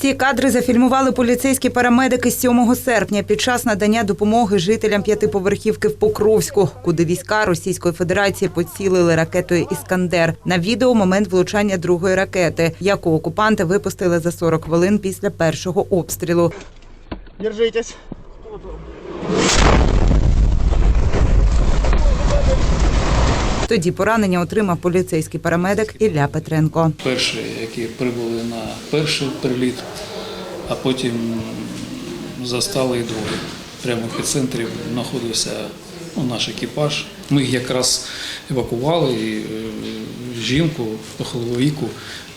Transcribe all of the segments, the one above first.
Ці кадри зафільмували поліцейські парамедики 7 серпня під час надання допомоги жителям п'ятиповерхівки в Покровську, куди війська Російської Федерації поцілили ракетою Іскандер. На відео момент влучання другої ракети, яку окупанти випустили за 40 хвилин після першого обстрілу. Держитесь. Тоді поранення отримав поліцейський парамедик Ілля Петренко. перші, які прибули на перший приліт, а потім застали і другий. Прямо в епіцентрі знаходився ну, наш екіпаж. Ми їх якраз евакували, і е, жінку похилого віку.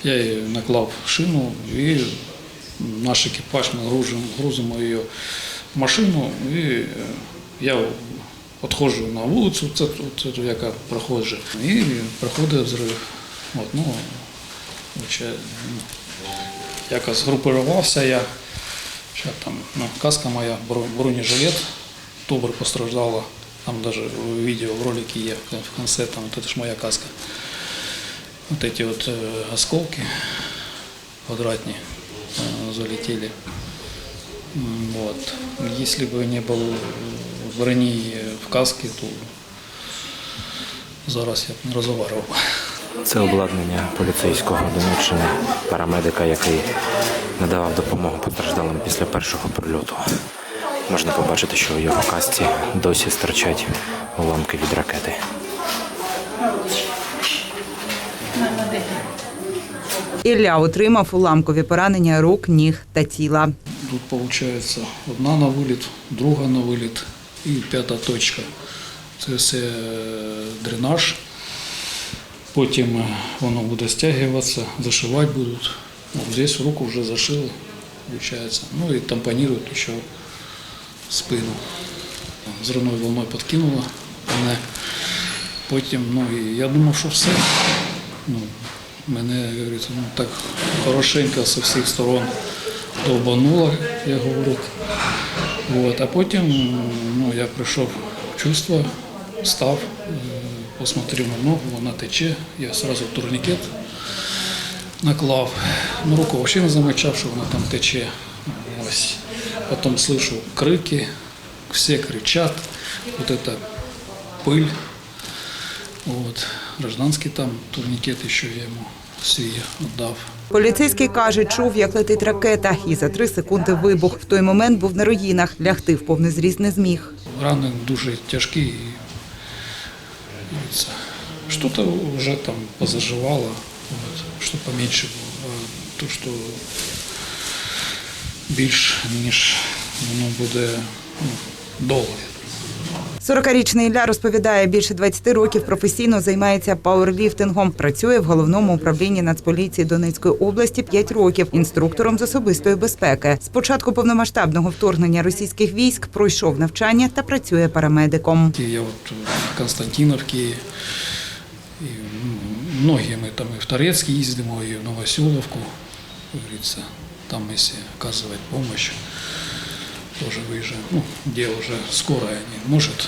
Я її наклав шину і наш екіпаж ми грузимо, грузимо її в машину. І я відходжу на вулицю, це, це, це яка проходжу, і проходить взрив. От, ну, Ще, ну, якось групирувався я. Ще там, ну, каска моя, бро- бронежилет, добре постраждала. Там даже в відео, в ролике є в конце, там вот это ж моя каска. Вот эти вот э, осколки квадратные э, залетели. М, Вот. Если бы не было брони в каске, то зараз я б не розговаривав. Це обладнання поліцейського Донеччини, парамедика, який надавав допомогу постраждалим після першого прильоту. Можна побачити, що у його касті досі стирчать уламки від ракети. Ілля отримав уламкові поранення рук, ніг та тіла. Тут виходить одна на виліт, друга на виліт і п'ята точка. Це все е, дренаж. Потім е, воно буде стягуватися, зашивати будуть. Ну, здесь руку вже зашили, виходить. Ну і тампонірують ще спину. Зерною волною підкинуло мене. Потім, ну і я думав, що все. Ну, мене, як говориться, ну, так хорошенько з усіх сторон довбануло, як говорять. От, а потім ну, я прийшов в чувство, став, е, посмотрел на ногу, вона тече, я одразу турнікет наклав. Ну, руку взагалі не замечав, що вона там тече. Ось. Потім слышу крики, всі кричать, вот это пыль. Вот. Гражданський там турнікет ще я йому свій віддав. Поліцейський каже, чув, як летить ракета, і за три секунди вибух. В той момент був на руїнах. Лягти в повний зріст не зміг. Рани дуже тяжкі. І, Что-то вже там позаживало, що поменше було. А то, що більш ніж воно буде ну, довго. 40-річний Ілля розповідає, більше 20 років професійно займається пауерліфтингом. Працює в головному управлінні Нацполіції Донецької області 5 років інструктором з особистої безпеки. З початку повномасштабного вторгнення російських військ пройшов навчання та працює парамедиком. Я от в Константиновці, і ну, многие ми там і в Торецк їздимо, і в Новоселовку, как говорится, там если оказывать помощь, тоже выезжаем. Ну, где уже скоро не может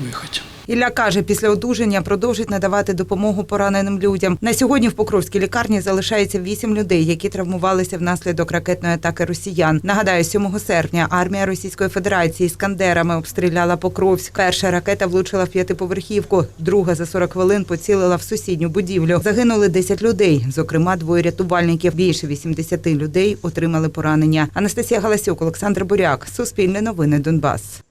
выехать. Ілля каже, після одужання продовжить надавати допомогу пораненим людям. На сьогодні в Покровській лікарні залишається вісім людей, які травмувалися внаслідок ракетної атаки росіян. Нагадаю, 7 серпня армія Російської Федерації скандерами обстріляла Покровськ. Перша ракета влучила в п'ятиповерхівку, друга за 40 хвилин поцілила в сусідню будівлю. Загинули 10 людей, зокрема двоє рятувальників. Більше 80 людей отримали поранення. Анастасія Галасюк, Олександр Буряк, Суспільне новини Донбас.